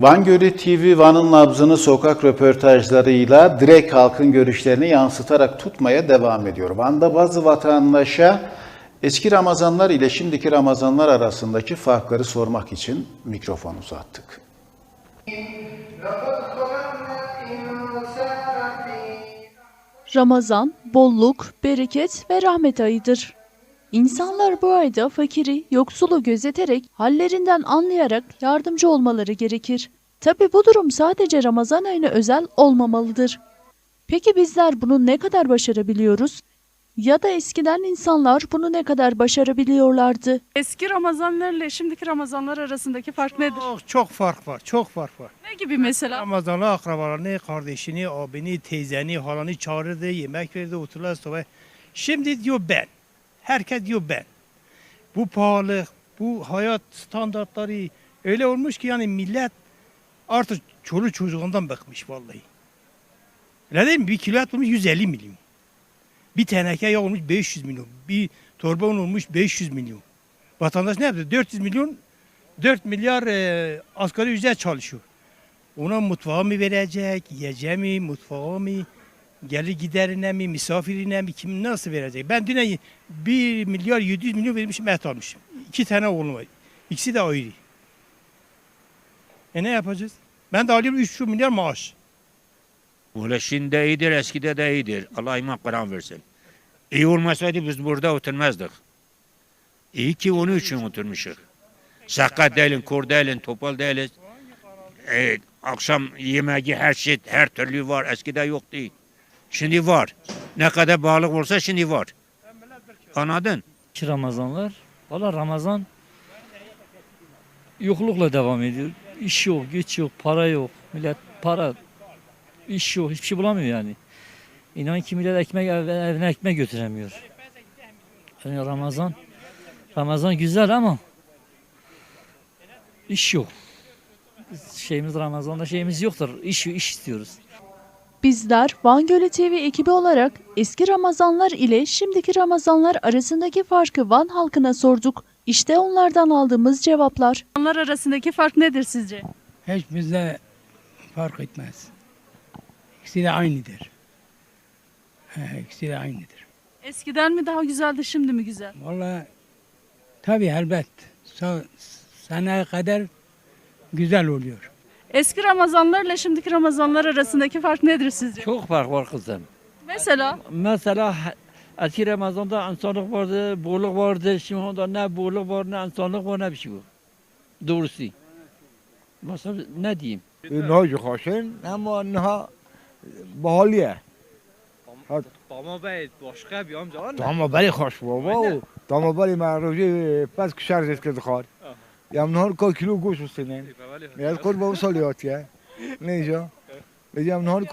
Van Gölü TV Van'ın nabzını sokak röportajlarıyla direkt halkın görüşlerini yansıtarak tutmaya devam ediyor. Van'da bazı vatandaşa eski Ramazanlar ile şimdiki Ramazanlar arasındaki farkları sormak için mikrofon uzattık. Ramazan, bolluk, bereket ve rahmet ayıdır. İnsanlar bu ayda fakiri, yoksulu gözeterek, hallerinden anlayarak yardımcı olmaları gerekir. Tabi bu durum sadece Ramazan ayına özel olmamalıdır. Peki bizler bunu ne kadar başarabiliyoruz? Ya da eskiden insanlar bunu ne kadar başarabiliyorlardı? Eski Ramazanlarla şimdiki Ramazanlar arasındaki fark nedir? Çok, çok fark var. Çok fark var. Ne gibi mesela? Ramazan'la akrabalarını, kardeşini, abini, teyzeni, halanı çağırırdı, yemek verirdi, otururlar sohbet. Şimdi diyor ben. Herkes diyor ben. Bu pahalı, bu hayat standartları öyle olmuş ki yani millet artık çoluk çocuğundan bıkmış vallahi. Öyle değil mi? Bir kilo et olmuş 150 milyon. Bir teneke yağ olmuş 500 milyon. Bir torba un olmuş 500 milyon. Vatandaş ne yaptı? 400 milyon 4 milyar e, asgari ücret çalışıyor. Ona mutfağı mı verecek, yiyeceği mi, mutfağı mı, gelir giderine mi, misafirine mi, kim nasıl verecek? Ben dün 1 milyar 700 milyon vermişim et almışım. İki tane oğlum var. İkisi de ayrı. E ne yapacağız? Ben de alıyorum 3 milyar maaş. Öyle şimdi iyidir, eskide de iyidir. Allah iman Kur'an versin. İyi olmasaydı biz burada oturmazdık. İyi ki onun için oturmuşuz. Sakat değilim, kur değilim, topal değiliz. Ee, akşam yemeği her şey, her türlü var. Eskide yoktu. Şimdi var. Ne kadar bağlı olsa şimdi var. Anladın? Ki Ramazanlar. Valla Ramazan yoklukla devam ediyor. İş yok, güç yok, para yok. Millet para, iş yok, hiçbir şey bulamıyor yani. İnan ki millet ekmek ev- evine ekmek götüremiyor. Yani Ramazan, Ramazan güzel ama iş yok. Şeyimiz Ramazan'da şeyimiz yoktur. İş, iş istiyoruz. Bizler Van Gölü TV ekibi olarak eski Ramazanlar ile şimdiki Ramazanlar arasındaki farkı Van halkına sorduk. İşte onlardan aldığımız cevaplar. Ramazanlar arasındaki fark nedir sizce? Hiç bizde fark etmez. İkisi de aynıdır. He, ikisi de aynıdır. Eskiden mi daha güzeldi, şimdi mi güzel? Vallahi tabii elbet. So, seneye kadar güzel oluyor. Eski Ramazanlarla şimdiki Ramazanlar arasındaki fark nedir sizce? Çok fark var kızım. Mesela Mesela eski Ramazan'da insanlık vardı, bolluk vardı. Şimdi onda ne bolluk var, ne insanlık var, ne bir şey var. Doğrusu. Mesela ne diyeyim? اینها جو خاشن اما اینها باحالیه Dama باید باشقه بیام جان داما بری خوش بابا و داما بری معروفی پس که شرز که دخار یا منها رو که کیلو گوش بستینن میاد کن بابا سالیاتیه نیجا بگم منها رو